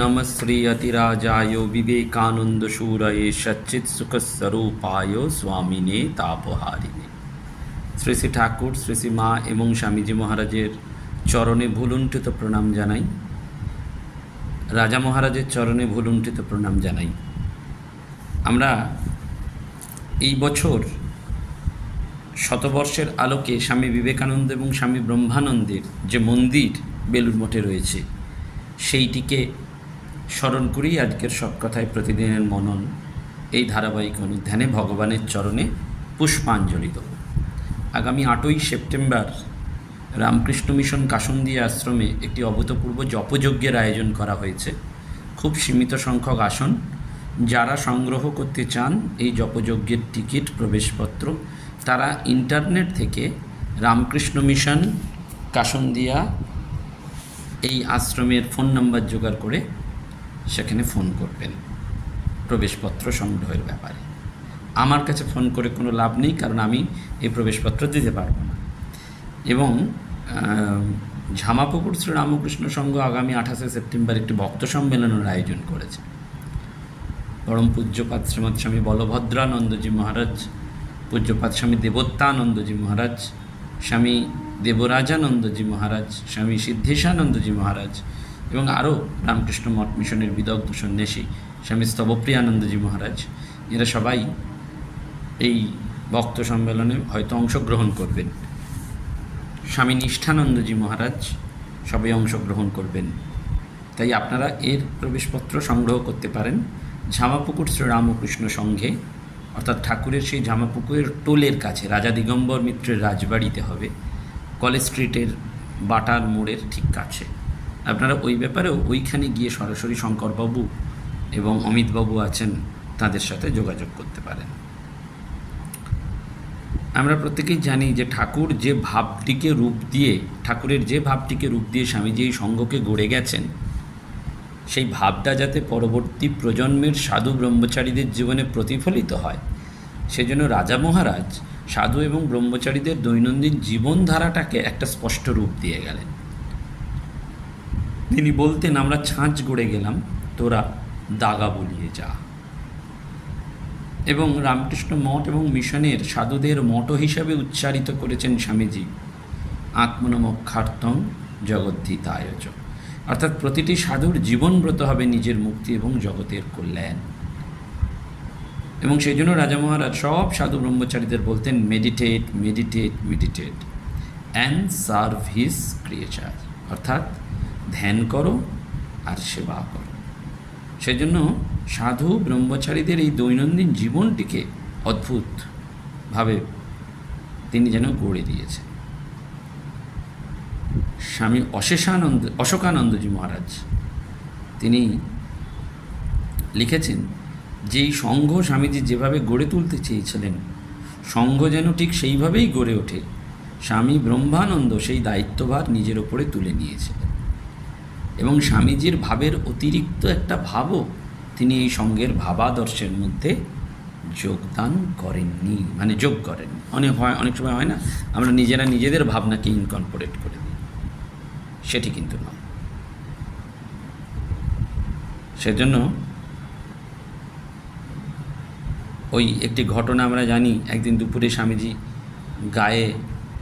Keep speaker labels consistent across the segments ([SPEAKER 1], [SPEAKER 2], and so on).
[SPEAKER 1] नम श्री अतिराजाय विवेकानन्दशूरये सच्चित्सुखस्वरूपाय स्वामिने स्वामिनेतापहारि শ্রী শ্রী ঠাকুর, শ্রী শ্রী মা এবং স্বামীজি মহারাজের চরণে ভুলুণ্ঠিত প্রণাম জানাই। রাজা মহারাজের চরণে ভুলুণ্ঠিত প্রণাম জানাই। আমরা এই বছর শতবর্ষের আলোকে স্বামী বিবেকানন্দ এবং স্বামী ব্রহ্মানন্দের যে মন্দির বেলুর মঠে রয়েছে, সেইটিকে স্মরণ করেই আজকের সব কথায় প্রতিদিনের মনন এই ধারাবাহিক অনুধ্যানে ভগবানের চরণে পুষ্পাঞ্জলি দেব। আগামী আটই সেপ্টেম্বর রামকৃষ্ণ মিশন কাসন্দিয়া আশ্রমে একটি অভূতপূর্ব জপযজ্ঞের আয়োজন করা হয়েছে। খুব সীমিত সংখ্যক আসন। যারা সংগ্রহ করতে চান এই জপযজ্ঞের টিকিট, প্রবেশপত্র, তারা ইন্টারনেট থেকে রামকৃষ্ণ মিশন কাসন্দিয়া এই আশ্রমের ফোন নাম্বার জোগাড় করে সেখানে ফোন করবেন। প্রবেশপত্র সংগ্রহের ব্যাপারে। আমার কাছে ফোন করে কোনো লাভ নেই, কারণ আমি এই প্রবেশপত্র দিতে পারব না। এবং ঝামাপুকুর শ্রী রামকৃষ্ণ সংঘ আগামী আঠাশে সেপ্টেম্বর একটি ভক্ত সম্মেলনের আয়োজন করেছে। পরম পূজ্যপাত শ্রীমৎ স্বামী বলভদ্রানন্দজি মহারাজ পূজ্যপাত স্বামী দেবোত্তানন্দজি মহারাজ, স্বামী দেবরাজানন্দজি মহারাজ, স্বামী সিদ্ধেশানন্দজি মহারাজ এবং আরও রামকৃষ্ণ মঠ মিশনের বিদগ্ধ সন্ন্যাসী স্বামী স্তবপ্রিয়ানন্দজি মহারাজ, এরা সবাই এই ভক্ত সম্মেলনে হয়তো অংশগ্রহণ করবেন। স্বামী নিষ্ঠানন্দজি মহারাজ সবাই অংশগ্রহণ করবেন। তাই আপনারা এর প্রবেশপত্র সংগ্রহ করতে পারেন। ঝামাপুকুর শ্রী রামকৃষ্ণ সংঘে, অর্থাৎ ঠাকুরের সেই ঝামাপুকুরের টোলের কাছে, রাজা দিগম্বর মিত্রের রাজবাড়িতে হবে, কলেজ স্ট্রিটের বাটার মোড়ের ঠিক কাছে। আপনারা ওই ব্যাপারেও ওইখানে গিয়ে সরাসরি শঙ্করবাবু এবং অমিতবাবু আছেন, তাদের সাথে যোগাযোগ করতে পারেন। আমরা প্রত্যেকেই জানি যে ঠাকুর যে ভাবটিকে রূপ দিয়ে, ঠাকুরের যে ভাবটিকে রূপ দিয়ে স্বামীজি এই সঙ্ঘকে গড়ে গেছেন, সেই ভাবটা যাতে পরবর্তী প্রজন্মের সাধু ব্রহ্মচারীদের জীবনে প্রতিফলিত হয়। সেজন্য রাজা মহারাজ সাধু এবং ব্রহ্মচারীদের দৈনন্দিন জীবনধারাটাকে একটা স্পষ্ট রূপ দিয়ে গেলেন। তিনি বলতেন, আমরা ছাঁচ গড়ে গেলাম, তোরা দাগা বলিয়ে যা। এবং রামকৃষ্ণ মঠ এবং মিশনের সাধুদের মঠ হিসাবে উচ্চারিত করেছেন স্বামীজি। আত্মনমক্ষার্থং জগদ্ধিতায়চ। অর্থাৎ প্রতিটি সাধুর জীবনব্রত হবে নিজের মুক্তি এবং জগতের কল্যাণ। এবং সেই জন্য রাজা মহারাজ সব সাধু ব্রহ্মচারীদের বলতেন, meditate meditate meditate and serve his creature অর্থাৎ ধ্যান করো আর সেবা করো। সেজন্য সাধু ব্রহ্মচারীদের এই দৈনন্দিন জীবনটিকে অদ্ভুতভাবে তিনি যেন গড়ে দিয়েছেন। স্বামী অশেষানন্দ, অশোকানন্দজি মহারাজ, তিনি লিখেছেন যে এই সংঘ স্বামীজি যেভাবে গড়ে তুলতে চেয়েছিলেন সংঘ যেন ঠিক সেইভাবেই গড়ে ওঠে। স্বামী ব্রহ্মানন্দ সেই দায়িত্বভার নিজের ওপরে তুলে নিয়েছিলেন। এবং স্বামীজির ভাবের অতিরিক্ত একটা ভাবও তিনি এই সঙ্গের ভাবাদর্শের মধ্যে যোগদান করেননি মানে যোগ করেন অনেক হয়, অনেক সময় হয় না, আমরা নিজেরা নিজেদের ভাবনাকে ইনকর্পোরেট করে দিই। সেটি কিন্তু নয়। সেজন্য ওই একটি ঘটনা আমরা জানি, একদিন দুপুরে স্বামীজি গায়ে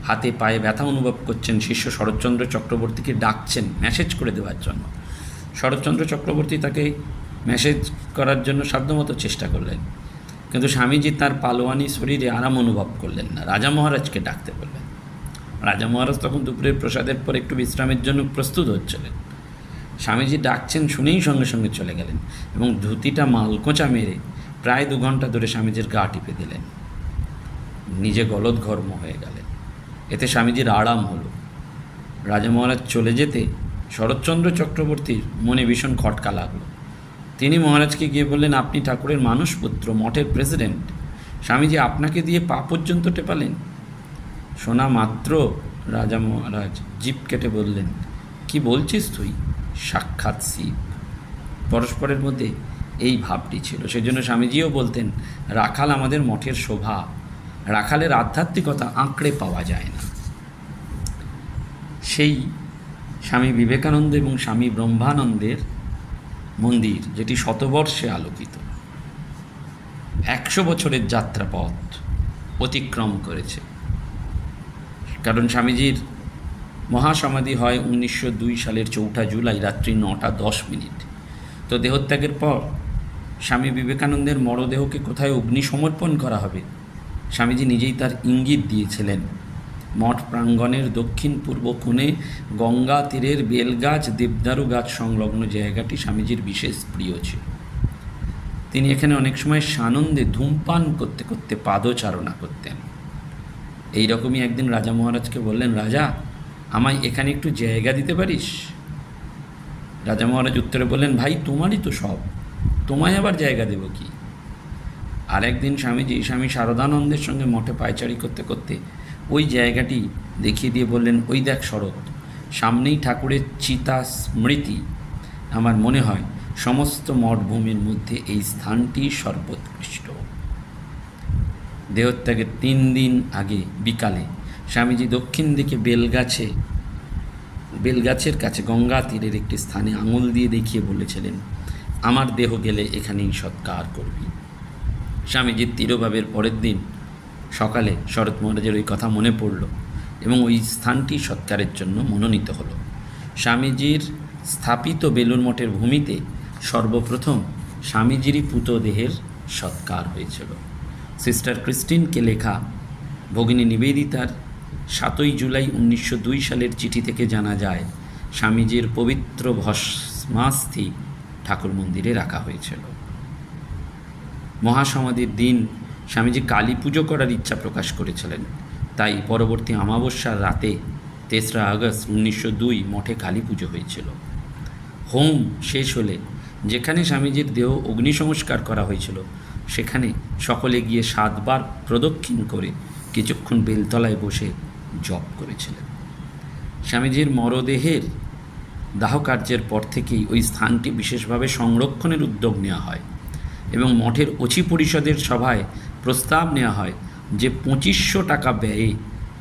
[SPEAKER 1] হাতে পায়ে ব্যথা অনুভব করছেন শিষ্য শরৎচন্দ্র চক্রবর্তীকে ডাকছেন মেসেজ করে দেওয়ার জন্য। শরৎচন্দ্র চক্রবর্তী তাকে মেসেজ করার জন্য সাধ্যমতো চেষ্টা করলেন। কিন্তু স্বামীজি তার পালোয়ানি শরীরে আরাম অনুভব করলেন না। রাজা মহারাজকে ডাকতে বললেন। রাজা মহারাজ তখন দুপুরের প্রসাদের পর একটু বিশ্রামের জন্য প্রস্তুত হচ্ছিলেন। স্বামীজি ডাকছেন শুনেই সঙ্গে সঙ্গে চলে গেলেন এবং ধুতিটা মালকোঁচা মেরে প্রায় দু ঘণ্টা ধরে স্বামীজির গা টিপে দিলেন। নিজে গলদ ঘর্ম হয়ে গেলেন। এতে স্বামীজির আরাম হলো। রাজা মহারাজ চলে যেতে শরৎচন্দ্র চক্রবর্তীর মনে ভীষণ খটকা লাগল। তিনি মহারাজকে গিয়ে বললেন, আপনি ঠাকুরের মানুষপুত্র, মঠের প্রেসিডেন্ট। স্বামীজি আপনাকে দিয়ে পা পর্যন্ত টেপালেন? শোনা মাত্র রাজা মহারাজ জিপ কেটে বললেন, কি বলছিস তুই? সাক্ষাৎ শিব। পরস্পরের মধ্যে এই ভাবটি ছিল। সেই জন্য স্বামীজিও বলতেন, রাখাল আমাদের মঠের শোভা। রাখালের আধ্যাত্মিকতা আঁকড়ে পাওয়া যায় না। সেই স্বামী বিবেকানন্দ এবং স্বামী ব্রহ্মানন্দের মন্দির, যেটি শতবর্ষে আলোকিত, একশো বছরের যাত্রাপথ অতিক্রম করেছে। কারণ স্বামীজির মহাসমাধি হয় উনিশশো দুই সালের চৌঠা জুলাই রাত্রি নটা দশ মিনিট। তো দেহত্যাগের পর স্বামী বিবেকানন্দের মরদেহকে কোথায় অগ্নিসমর্পণ করা হবে স্বামীজি নিজেই তার ইঙ্গিত দিয়েছিলেন। মঠ প্রাঙ্গণের দক্ষিণ পূর্ব কোণে গঙ্গা তীরের বেলগাছ, দেবদারু গাছ সংলগ্ন জায়গাটি স্বামীজির বিশেষ প্রিয় ছিল। তিনি এখানে অনেক সময় সানন্দে ধূমপান করতে করতে পাদচারণা করতেন। এই রকমই একদিন রাজা মহারাজকে বললেন, রাজা, আমায় এখানে একটু জায়গা দিতে পারিস? রাজা মহারাজ উত্তরে বললেন, ভাই, তোমারই তো সব। তোমায় আবার জায়গা দেব কি? আর একদিন স্বামীজি, স্বামী শারদানন্দের সঙ্গে মঠে পায়চারি করতে করতে ওই জায়গাটি দেখিয়ে দিয়ে বললেন, ওই দেখ শরৎ, সামনেই ঠাকুরের চিতা স্মৃতি আমার মনে হয় সমস্ত মঠভূমির মধ্যে এই স্থানটি সর্বোৎকৃষ্ট। দেহত্যাগের তিন দিন আগে বিকালে স্বামীজি দক্ষিণ দিকে বেলগাছে, বেলগাছের কাছে গঙ্গা তীরের একটি স্থানে আঙুল দিয়ে দেখিয়ে বলেছিলেন, আমার দেহ গেলে এখানেই সৎকার করবি। স্বামীজির তিরোভাবের পরের দিন সকালে শরৎ মহারাজের ওই কথা মনে পড়ল এবং ওই স্থানটি সৎকারের জন্য মনোনীত হলো। স্বামীজির স্থাপিত বেলুর মঠের ভূমিতে সর্বপ্রথম স্বামীজিরই পুতদেহের সৎকার হয়েছিল। সিস্টার ক্রিস্টিনকে লেখা ভগিনী নিবেদিতার সাতই জুলাই উনিশশো দুই সালের চিঠি থেকে জানা যায়, স্বামীজির পবিত্র ভস্মাস্থি ঠাকুর মন্দিরে রাখা হয়েছিল। মহাসমাধির দিন স্বামীজি কালী পুজো করার ইচ্ছা প্রকাশ করেছিলেন। তাই পরবর্তী অমাবস্যার রাতে তেসরা আগস্ট উনিশশো দুই মঠে কালী পুজো হয়েছিল। হোম শেষ হলে যেখানে স্বামীজির দেহ অগ্নিসংস্কার করা হয়েছিল, সেখানে সকলে গিয়ে সাতবার প্রদক্ষিণ করে কিছুক্ষণ বেলতলায় বসে জপ করেছিলেন। স্বামীজির মরদেহের দাহকার্যের পর থেকেই ওই স্থানটি বিশেষভাবে সংরক্ষণের উদ্যোগ নেওয়া হয়। এবং মঠের অচি পরিষদের সভায় প্রস্তাব নেওয়া হয় যে পঁচিশশো টাকা ব্যয়ে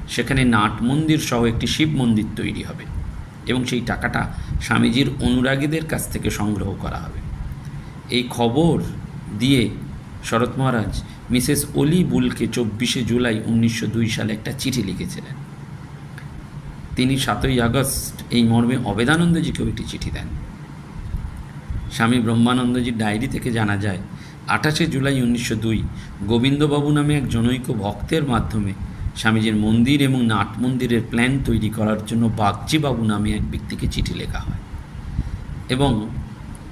[SPEAKER 1] সেখানে নাট মন্দির সহ একটি শিব মন্দির তৈরি হবে এবং সেই টাকাটা স্বামীজির অনুরাগীদের কাছ থেকে সংগ্রহ করা হবে। এই খবর দিয়ে শরৎ মহারাজ মিসেস অলি বুলকে চব্বিশে জুলাই উনিশশো দুই সালে একটা চিঠি লিখেছিলেন। তিনি সাতই আগস্ট এই মর্মে অবেদানন্দজিকেও একটি চিঠি দেন। স্বামী ব্রহ্মানন্দজির ডায়েরি থেকে জানা যায় আঠাশে জুলাই উনিশশো দুই গোবিন্দবাবু নামে এক জনৈক ভক্তের মাধ্যমে স্বামীজির মন্দির এবং নাট মন্দিরের প্ল্যান তৈরি করার জন্য বাগজিবাবু নামে এক ব্যক্তিকে চিঠি লেখা হয়। এবং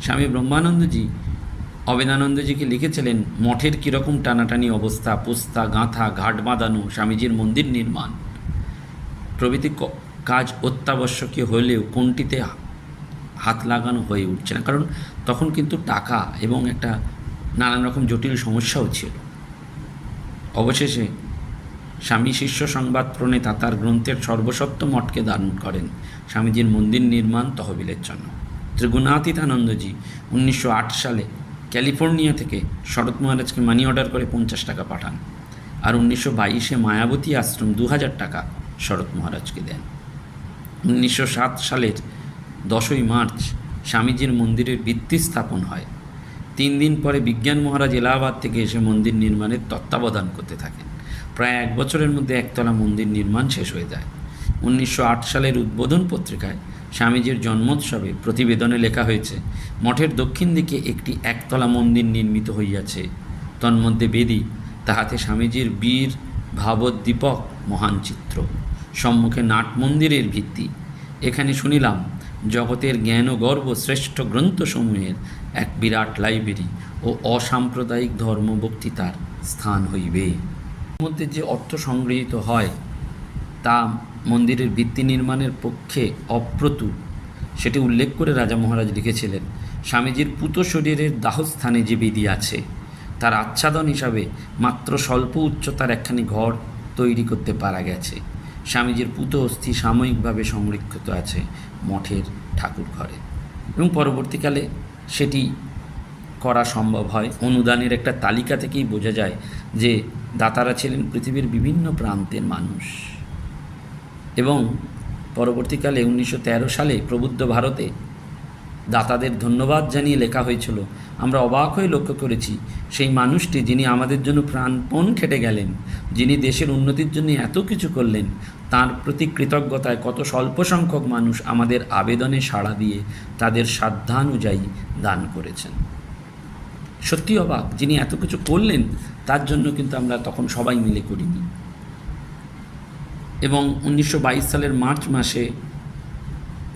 [SPEAKER 1] স্বামী ব্রহ্মানন্দজি, অবেদানন্দজিকে লিখেছিলেন, মঠের কীরকম টানাটানি অবস্থা, পোস্তা, গাঁথা, ঘাট বাঁধানো, স্বামীজির মন্দির নির্মাণ। প্রভৃতি কাজ অত্যাবশ্যকীয় হলেও কোনটিতে হাত লাগানো হয়ে উঠছে না। কারণ তখন কিন্তু টাকা এবং একটা নানান রকম জটিল সমস্যাও ছিল। অবশেষে স্বামী শিষ্য সংবাদ প্রণেতা তার গ্রন্থের সর্বসত্ব মঠকে দান করেন স্বামীজির মন্দির নির্মাণ তহবিলের জন্য। ত্রিগুণাতীতানন্দজি উনিশশো আট সালে ক্যালিফোর্নিয়া থেকে শরৎ মহারাজকে মানি অর্ডার করে পঞ্চাশ টাকা পাঠান আর উনিশশো বাইশে মায়াবতী আশ্রম দু হাজার টাকা শরৎ মহারাজকে দেন। উনিশশো সাত সালের দশই মার্চ স্বামীজির মন্দিরের ভিত্তি স্থাপন হয়। তিন দিন পরে বিজ্ঞান মহারাজ এলাহাবাদ থেকে এসে মন্দির নির্মাণের তত্ত্বাবধান করতে থাকেন। প্রায় এক বছরের মধ্যে একতলা মন্দির নির্মাণ শেষ হয়ে যায়। উনিশশো আট সালের উদ্বোধন পত্রিকায় স্বামীজির জন্মোৎসবে প্রতিবেদনে লেখা হয়েছে, মঠের দক্ষিণ দিকে একটি একতলা মন্দির নির্মিত হইয়াছে। তন্মধ্যে বেদী, তাহাতে স্বামীজির বীর, ভাবদ্দীপক, মহান চিত্র। সম্মুখে নাট মন্দিরের ভিত্তি। এখানে শুনিলাম জগতের জ্ঞান ও গর্ব শ্রেষ্ঠ গ্রন্থসমূহের এক বিরাট লাইব্রেরি ও অসাম্প্রদায়িক ধর্ম বক্তৃতার স্থান হইবে। মধ্যে যে অর্থ সংগৃহীত হয়, তা মন্দিরের ভিত্তি নির্মাণের পক্ষে অপ্রতুল। সেটি উল্লেখ করে রাজা মহারাজ লিখেছিলেন, স্বামীজির পুত শরীরের দাহস্থানে যে বেদি আছে, তার আচ্ছাদন হিসাবে মাত্র স্বল্প উচ্চতার একখানি ঘর তৈরি করতে পারা গেছে। স্বামীজির পুত অস্থি সাময়িকভাবে সংরক্ষিত আছে মঠের ঠাকুর ঘরে এবং পরবর্তীকালে সেটি করা সম্ভব হয়। অনুদানের একটা তালিকা থেকেই বোঝা যায় যে দাতারা ছিলেন পৃথিবীর বিভিন্ন প্রান্তের মানুষ। এবং পরবর্তীকালে উনিশশো তেরো সালে প্রবুদ্ধ ভারতে দাতাদের ধন্যবাদ জানিয়ে লেখা হয়েছিল, আমরা অবাক হয়ে লক্ষ্য করেছি সেই মানুষটি যিনি আমাদের জন্য প্রাণপণ খেটে গেলেন, যিনি দেশের উন্নতির জন্য এত কিছু করলেন তার প্রতি কৃতজ্ঞতায় কত স্বল্প সংখ্যক মানুষ আমাদের আবেদনে সাড়া দিয়ে তাদের সাধ্যানুযায়ী দান করেছেন। সত্যি অবাক, যিনি এত কিছু করলেন, তার জন্য কিন্তু আমরা তখন সবাই মিলে করিনি। এবং উনিশশো বাইশ সালের মার্চ মাসে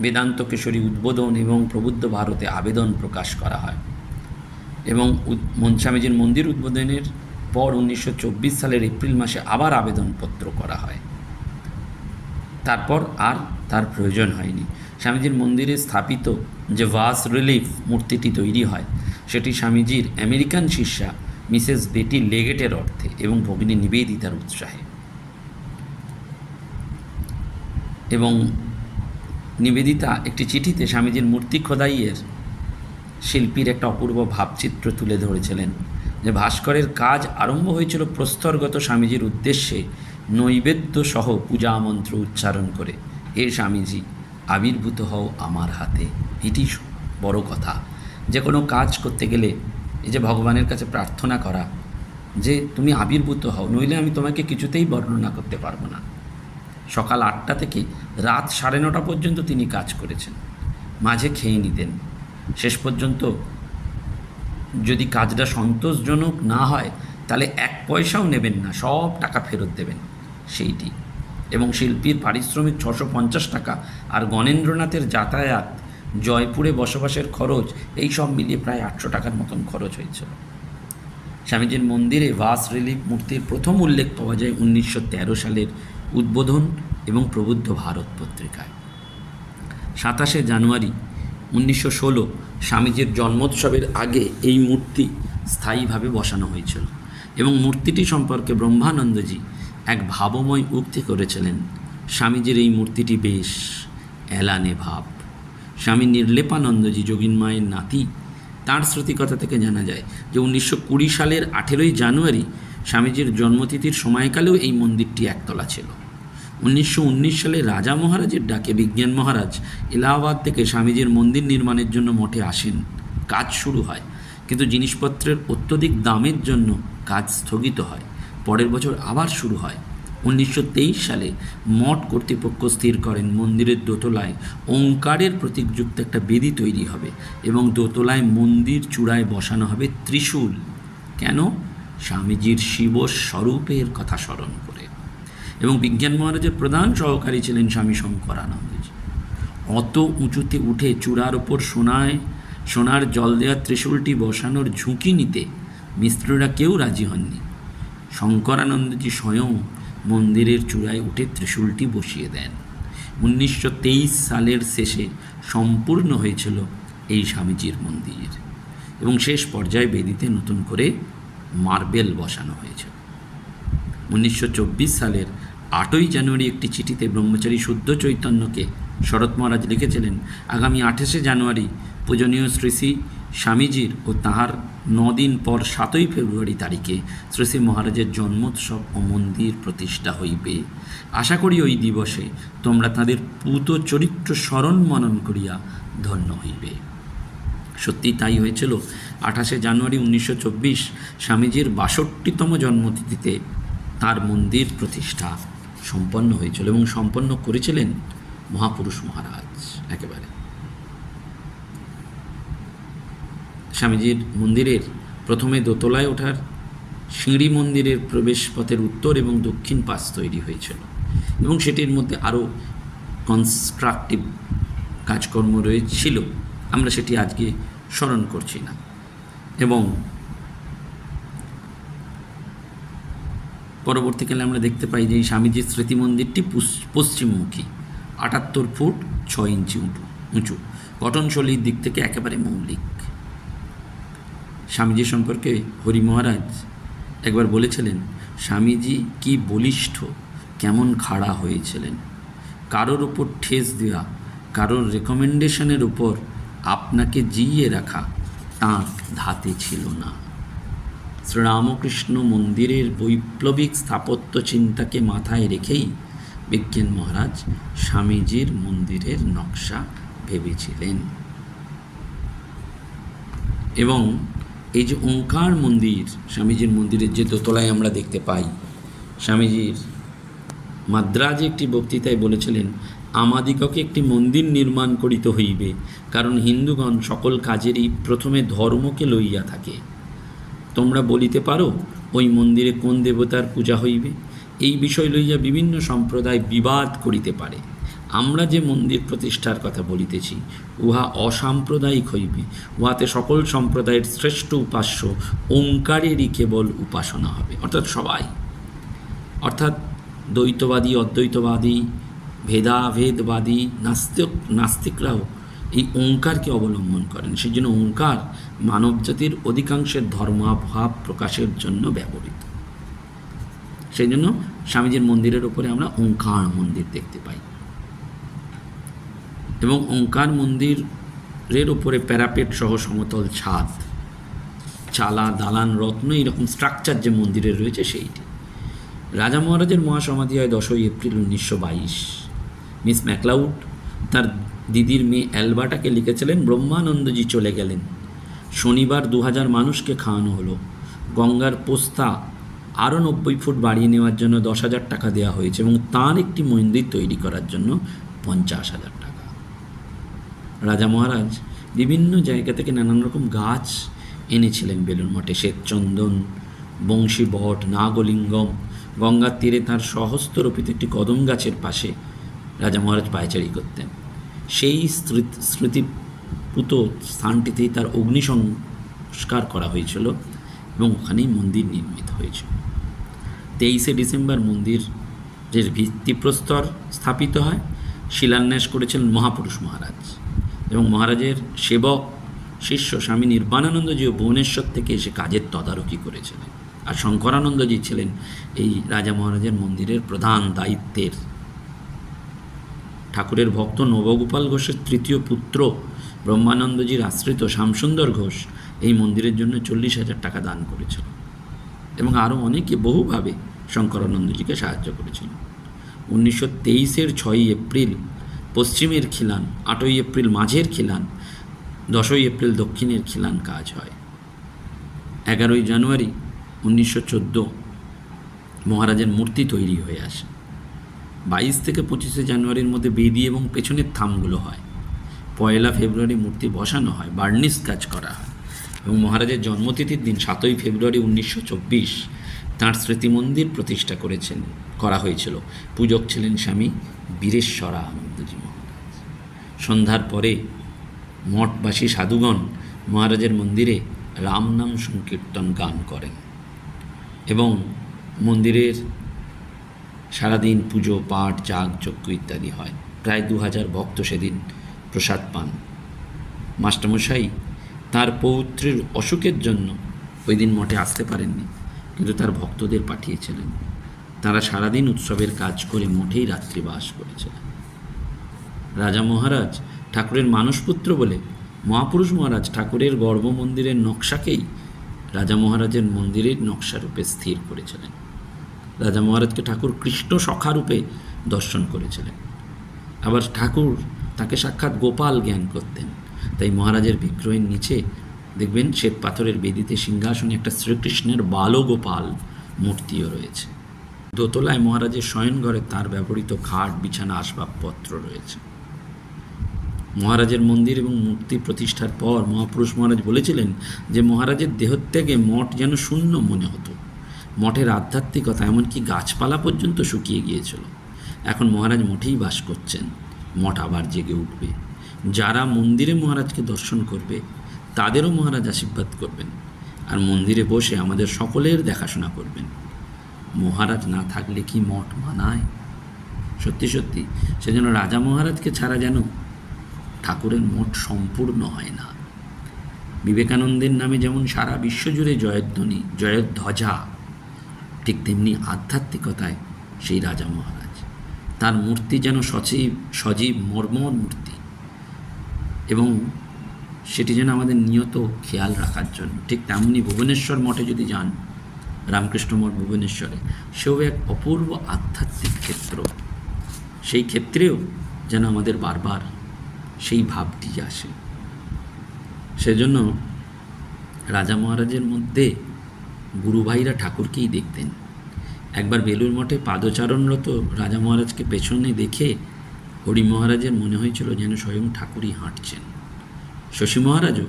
[SPEAKER 1] বেদান্ত কিশোরী উদ্বোধন এবং প্রবুদ্ধ ভারতে আবেদন প্রকাশ করা হয়। এবং উদ- মন্দির উদ্বোধনের পর উনিশশো চব্বিশ সালের এপ্রিল মাসে আবার আবেদনপত্র করা হয়। তারপর আর তার প্রয়োজন হয়নি। স্বামীজির মন্দিরে স্থাপিত যে ভাস রিলিফ মূর্তিটি তৈরি হয়, সেটি স্বামীজির আমেরিকান শিষ্যা মিসেস বেটি লেগেটের অর্থে এবং ভগিনী নিবেদিতার উৎসাহে। এবং নিবেদিতা একটি চিঠিতে স্বামীজির মূর্তি খোদাইয়ের শিল্পীর একটা অপূর্ব ভাবচিত্র তুলে ধরেছিলেন যে ভাস্করের কাজ আরম্ভ হয়েছিল প্রস্তরগত স্বামীজির উদ্দেশ্যে নৈবেদ্য সহ পূজা মন্ত্র উচ্চারণ করে, হে স্বামীজি, আবির্ভূত হও আমার হাতে। এটি বড় কথা। যে কোনো কাজ করতে গেলে এই যে ভগবানের কাছে প্রার্থনা করা, যে তুমি আবির্ভূত হও, নইলে আমি তোমাকে কিছুতেই বর্ণনা করতে পারব না। সকাল আটটা থেকে রাত সাড়ে নটা পর্যন্ত তিনি কাজ করেছেন। মাঝে খেয়ে নিতেন। শেষ পর্যন্ত যদি কাজটা সন্তোষজনক না হয়, তাহলে এক পয়সাও নেবেন না, সব টাকা ফেরত দেবেন। সেইটি। এবং শিল্পীর পারিশ্রমিক ছশো পঞ্চাশ টাকা আর গণেন্দ্রনাথের যাতায়াত, জয়পুরে বসবাসের খরচ, এই সব মিলিয়ে প্রায় আটশো টাকার মতন খরচ হয়েছিল। স্বামীজির মন্দিরে ভাস রিলিফ মূর্তির প্রথম উল্লেখ পাওয়া যায় উনিশশো তেরো সালের উদ্বোধন এবং প্রবুদ্ধ ভারত পত্রিকায়। সাতাশে জানুয়ারি উনিশশো ষোলো স্বামীজির জন্মোৎসবের আগে এই মূর্তি স্থায়ীভাবে বসানো হয়েছিল। এবং মূর্তিটি সম্পর্কে ব্রহ্মানন্দজি এক ভাবময় উক্তি করেছিলেন, স্বামীজির এই মূর্তিটি বেশ এলানে ভাব। স্বামী নির্লেপানন্দজি, যোগিন মায়ের নাতি, তাঁর স্মৃতিকথা থেকে জানা যায় যে উনিশশো কুড়ি সালের আঠেরোই জানুয়ারি স্বামীজির জন্মতিথির সময়কালেও এই মন্দিরটি একতলা ছিল। উনিশশো উনিশ সালে রাজা মহারাজের ডাকে বিজ্ঞান মহারাজ এলাহাবাদ থেকে স্বামীজির মন্দির নির্মাণের জন্য মঠে আসেন। কাজ শুরু হয়, কিন্তু জিনিসপত্রের অত্যধিক দামের জন্য কাজ স্থগিত হয়। পরের বছর আবার শুরু হয়। উনিশশো তেইশ সালে মঠ কর্তৃপক্ষ স্থির করেন মন্দিরের দোতলায়। ওঙ্কারের প্রতীকযুক্ত একটা বেদি তৈরি হবে এবং দোতলায় মন্দির চূড়ায় বসানো হবে ত্রিশূল। কেন? স্বামীজির শিব স্বরূপের কথা স্মরণ করে। এবং বিজ্ঞান মহারাজের প্রধান সহকারী ছিলেন স্বামী শঙ্করানন্দজি অত উঁচুতে উঠে চূড়ার ওপর সোনায়, সোনার জল দেওয়া ত্রিশূলটি বসানোর ঝুঁকি নিতে মিস্ত্রিরা কেউ রাজি হননি। শঙ্করানন্দজি স্বয়ং মন্দিরের চূড়ায় উঠে ত্রিশূলটি বসিয়ে দেন। উনিশশো তেইশ সালের শেষে সম্পূর্ণ হয়েছিল এই স্বামীজির মন্দির এবং শেষ পর্যায়ে বেদিতে নতুন করে মার্বেল বসানো হয়েছে। উনিশশো চব্বিশ সালের আটই জানুয়ারি একটি চিঠিতে ব্রহ্মচারী শুদ্ধ চৈতন্যকে শরৎ মহারাজ লিখেছিলেন, আগামী আঠাশে জানুয়ারি পূজনীয় শ্রী শ্রী স্বামীজির ও তাহার দিন পর সাতই ফেব্রুয়ারি তারিখে শ্রী শ্রী মহারাজের জন্মোৎসব ও মন্দির প্রতিষ্ঠা হইবে। আশা করি ওই দিবসে তোমরা তাদের পুত চরিত্র স্মরণ মনন করিয়া ধন্য হইবে। সত্যি তাই হয়েছিল, আঠাশে জানুয়ারি উনিশশো চব্বিশ স্বামীজির বাষট্টিতম জন্মতিথিতে তার মন্দির প্রতিষ্ঠা সম্পন্ন হয়েছিল এবং সম্পন্ন করেছিলেন মহাপুরুষ মহারাজ, একেবারে। স্বামীজির মন্দিরের প্রথমে দোতলায় ওঠার সিঁড়ি মন্দিরের প্রবেশপথের উত্তর এবং দক্ষিণ পাশ তৈরি হয়েছিল এবং সেটির মধ্যে আরও কনস্ট্রাকটিভ কাজকর্ম রয়েছিল। আমরা সেটি আজকে স্মরণ করছি না। এবং পরবর্তীকালে আমরা দেখতে পাই যে এই স্বামীজির স্মৃতি মন্দিরটি পশ্চিমমুখী, আটাত্তর ফুট, ছয় ইঞ্চি উঁচু উঁচু। গঠনশৈলীর দিক থেকে একেবারে মৌলিক। স্বামীজি সম্পর্কে হরি মহারাজ একবার বলেছিলেন, স্বামীজি কি বলিষ্ঠ, কেমন খাড়া হয়েছিলেন? কারোর উপর ঠেস দেওয়া, কারোর রেকমেন্ডেশনের উপর আপনাকে জিইয়ে রাখা তাঁর ধাতে ছিল না। শ্রীরামকৃষ্ণ মন্দিরের বৈপ্লবিক স্থাপত্য চিন্তাকে মাথায় রেখেই বিজ্ঞান মহারাজ স্বামীজির মন্দিরের নকশা ভেবেছিলেন। এবং এই যে ওঙ্কার মন্দির, স্বামীজির মন্দিরের যে দোতলায় আমরা দেখতে পাই, স্বামীজির মাদ্রাজে একটি বক্তৃতায় বলেছিলেন, আমাদিগকে একটি মন্দির নির্মাণ করিতে হইবে, কারণ হিন্দুগণ সকল কাজেরই প্রথমে ধর্মকে লইয়া থাকে। তোমরা বলিতে পারো, ওই মন্দিরে কোন দেবতার পূজা হইবে? এই বিষয় লইয়া বিভিন্ন সম্প্রদায় বিবাদ করিতে পারে। আমরা যে মন্দির প্রতিষ্ঠার কথা বলিতেছি, উহা অসাম্প্রদায়িক হইবে। উহাতে সকল সম্প্রদায়ের শ্রেষ্ঠ উপাস্য ওঙ্কারেরই কেবল উপাসনা হবে। অর্থাৎ সবাই। অর্থাৎ দ্বৈতবাদী, অদ্বৈতবাদী, ভেদাভেদবাদী, নাস্তিক নাস্তিকরাও এই ওঙ্কারকে অবলম্বন করেন। সেই জন্য ওঙ্কার মানবজাতির অধিকাংশের ধর্মাভাব প্রকাশের জন্য ব্যবহৃত। সেই জন্য স্বামীজির মন্দিরের উপরে আমরা ওঙ্কার মন্দির দেখতে পাই। এবং ওঙ্কার মন্দিরের উপরে প্যারাপেট সহ সমতল ছাদ, চালা, দালান, রত্ন এইরকম স্ট্রাকচার যে মন্দিরের রয়েছে সেইটি। রাজা মহারাজের মহাসমাধি হয় দশই এপ্রিল উনিশশো বাইশ, মিস ম্যাকলাউড তার দিদির মেয়ে অ্যালবাটাকে লিখেছিলেন, ব্রহ্মানন্দজি চলে গেলেন। শনিবার দু হাজার মানুষকে খাওয়ানো হলো। গঙ্গার পোস্তা আরও নব্বই ফুট বাড়িয়ে নেওয়ার জন্য দশ হাজার টাকা দেওয়া হয়েছে এবং তার একটি মন্দির তৈরি করার জন্য পঞ্চাশ হাজার টাকা। রাজা মহারাজ বিভিন্ন জায়গা থেকে নানান রকম গাছ এনেছিলেন বেলুন মঠে। শ্বেতচন্দন বংশী বট নাগলিঙ্গম গঙ্গার তীরে তার সহস্ররোপিত একটি কদম গাছের পাশে রাজা মহারাজ পায়চারি করতেন। সেই স্মৃতি স্মৃতিপুত স্থানটিতেই তার অগ্নি সংস্কার করা হয়েছিল এবং ওখানেই মন্দির নির্মিত হয়েছিল। তেইশে ডিসেম্বর মন্দিরের ভিত্তিপ্রস্তর স্থাপিত হয়। শিলান্যাস করেছিলেন মহাপুরুষ মহারাজ। এবং মহারাজের সেবক, শিষ্য স্বামী নির্বাণানন্দজি ও ভুবনেশ্বর থেকে এসে কাজের তদারকি করেছিলেন। আর শঙ্করানন্দজি ছিলেন এই রাজা মহারাজের মন্দিরের প্রধান দায়িত্বের। ঠাকুরের ভক্ত নবগোপাল ঘোষের তৃতীয় পুত্র ব্রহ্মানন্দজির আশ্রিত শ্যামসুন্দর ঘোষ এই মন্দিরের জন্য চল্লিশ হাজার টাকা দান করেছিল এবং আরও অনেকে বহুভাবে শঙ্করানন্দজিকে সাহায্য করেছিল। উনিশশো তেইশের ছয়ই এপ্রিল পশ্চিমের খিলান, আটই এপ্রিল মাঝের খিলান, দশই এপ্রিল দক্ষিণের খিলান কাজ হয়। এগারোই জানুয়ারি উনিশশো চোদ্দ মহারাজের মূর্তি তৈরি হয়ে আসে। বাইশ থেকে পঁচিশে জানুয়ারির মধ্যে বেদি এবং পেছনের থামগুলো হয়। পয়লা ফেব্রুয়ারি মূর্তি বসানো হয়, বার্নিশ কাজ করা হয় এবং মহারাজের জন্মতিথির দিন সাতই ফেব্রুয়ারি উনিশশো চব্বিশ তাঁর স্মৃতি মন্দির প্রতিষ্ঠা করেছেন। করা হয়েছিল। পূজক ছিলেন স্বামী বীরেশ্বরা আনন্দজি মহারাজ। সন্ধ্যার পরে মঠবাসী সাধুগণ মহারাজের মন্দিরে রামনাম সংকীর্তন গান করেন এবং মন্দিরের সারাদিন পুজো, পাঠ, যাগ, যজ্ঞ ইত্যাদি হয়। প্রায় দু হাজার ভক্ত সেদিন প্রসাদ পান। মাস্টারমশাই তার পৌত্রের অসুখের জন্য ওই দিন মঠে আসতে পারেননি, কিন্তু তার ভক্তদের পাঠিয়েছিলেন। তারা সারাদিন উৎসবের কাজ করে মঠেই রাত্রিবাস করেছিলেন রাজা মহারাজ ঠাকুরের মানসপুত্র বলে মহাপুরুষ মহারাজ ঠাকুরের গর্ভ মন্দিরের নকশাকেই রাজা মহারাজের মন্দিরের নকশারূপে স্থির করেছিলেন। রাজা মহারাজকে ঠাকুর কৃষ্ণ সখারূপে দর্শন করেছিলেন। আবার ঠাকুর তাকে সাক্ষাৎ গোপাল জ্ঞান করতেন। তাই মহারাজের বিগ্রহের নিচে দেখবেন শ্বেত পাথরের বেদিতে সিংহাসনে একটা শ্রীকৃষ্ণের বালগোপাল মূর্তিও রয়েছে। দোতলায় মহারাজের শয়নঘরে তার ব্যবহৃত খাট, বিছানা, আসবাবপত্র রয়েছে। মহারাজের মন্দির এবং মূর্তি প্রতিষ্ঠার পর মহাপুরুষ মহারাজ বলেছিলেন যে, মহারাজের দেহত্যাগে মঠ যেন শূন্য মনে হতো। মঠের আধ্যাত্মিকতা এমনকি গাছপালা পর্যন্ত শুকিয়ে গিয়েছিল। এখন মহারাজ মঠেই বাস করছেন। মঠ আবার জেগে উঠবে। যারা মন্দিরে মহারাজকে দর্শন করবে, তাদেরও মহারাজ আশীর্বাদ করবেন। আর মন্দিরে বসে আমাদের সকলের দেখাশোনা করবেন। মহারাজ না থাকলে কি মঠ মানায়? সত্যি সত্যি, সেজন্য রাজা মহারাজকে ছাড়া যেন ঠাকুরের মঠ সম্পূর্ণ হয় না। বিবেকানন্দের নামে যেমন সারা বিশ্বজুড়ে জয়ধ্বনি, জয়ধ্বজা, ঠিক তেমনি আধ্যাত্মিকতায় সেই রাজা মহারাজ। তার মূর্তি যেন সজীব সজীব, মর্মর মূর্তি এবং সেটি যেন আমাদের নিয়ত খেয়াল রাখার জন্য। ঠিক তেমনি ভুবনেশ্বর মঠে যদি যান রামকৃষ্ণ মঠ ভুবনেশ্বরে। সেও এক অপূর্ব আধ্যাত্মিক ক্ষেত্র। সেই ক্ষেত্রেও যেন আমাদের বারবার সেই ভাবটি আসে। সেজন্য রাজা মহারাজের মধ্যে গুরুভাইরা ঠাকুরকেই দেখতেন। একবার বেলুর মঠে পাদচারণরত রাজা মহারাজকে পেছনে দেখে হরি মহারাজের মনে হয়েছিল যেন স্বয়ং ঠাকুরই হাঁটছেন। শশী মহারাজও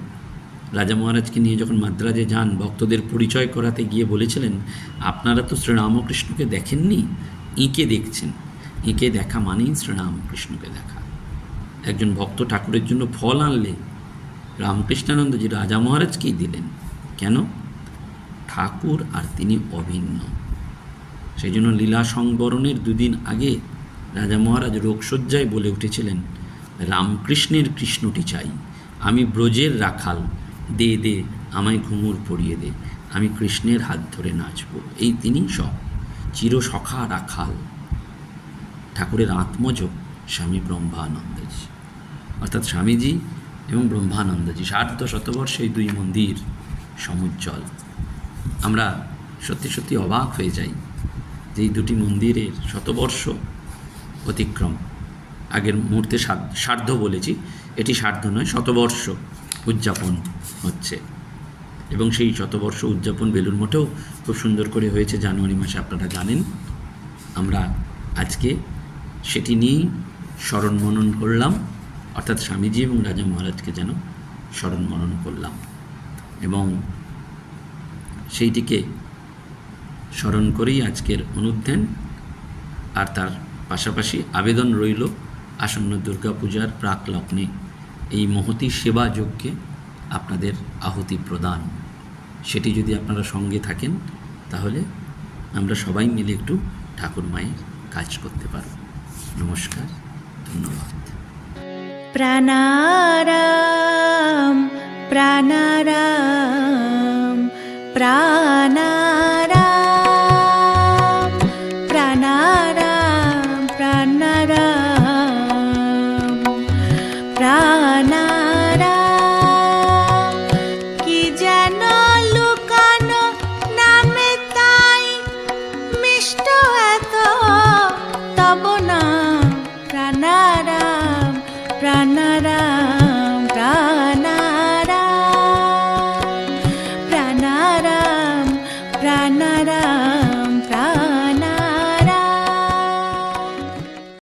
[SPEAKER 1] রাজা মহারাজকে নিয়ে যখন মাদ্রাজে যান, ভক্তদের পরিচয় করাতে গিয়ে বলেছিলেন, আপনারা তো শ্রীরামকৃষ্ণকে দেখেননি? ইঁকে দেখছেন। এঁকে দেখা মানেই শ্রীরামকৃষ্ণকে দেখা। একজন ভক্ত ঠাকুরের জন্য ফল আনলে, রামকৃষ্ণানন্দজি রাজা মহারাজকেই দিলেন। কেন? ঠাকুর আর তিনি অভিন্ন। সেই জন্য লীলা সংবরণের দুদিন আগে রাজা মহারাজ রোগশয্যায় বলে উঠেছিলেন, রামকৃষ্ণের কৃষ্ণটি চাই, আমি ব্রজের রাখাল দে দে, আমায় ঘুমুর পড়িয়ে দে, আমি কৃষ্ণের হাত ধরে নাচব। এই তিনি সব। চিরসখা রাখাল ঠাকুরের আত্মজ স্বামী ব্রহ্মানন্দজি। অর্থাৎ স্বামীজি এবং ব্রহ্মানন্দজি সার্ধ শতবর্ষে এই দুই মন্দির সমুজ্জ্বল। আমরা সত্যি সত্যি অবাক হয়ে যাই যে এই দুটি মন্দিরের শতবর্ষ অতিক্রম। আগের মুহূর্তে সার্ধ বলেছি, এটি সার্ধ নয়, শতবর্ষ উদযাপন। হচ্ছে। এবং সেই শতবর্ষ উদযাপন বেলুর মঠেও খুব সুন্দর করে হয়েছে, জানুয়ারি মাসে আপনারা জানেন। আমরা আজকে সেটি নিয়েই স্মরণ মনন করলাম, অর্থাৎ স্বামীজি এবং রাজা মহারাজকে যেন স্মরণ মনন করলাম। এবং সেইটিকে স্মরণ করেই আজকের অনুধ্যান। আর তার পাশাপাশি আবেদন রইল আসন্ন দুর্গাপূজার প্রাক লগ্নে এই মহতি সেবা যজ্ঞে আপনাদের আহুতি প্রদান। সেটি যদি আপনারা সঙ্গে থাকেন, তাহলে আমরা সবাই মিলে একটু ঠাকুর মায়ের কাজ করতে পারব। নমস্কার, ধন্যবাদ।
[SPEAKER 2] প্রাণারাম প্রাণারাম প্রাণারাম।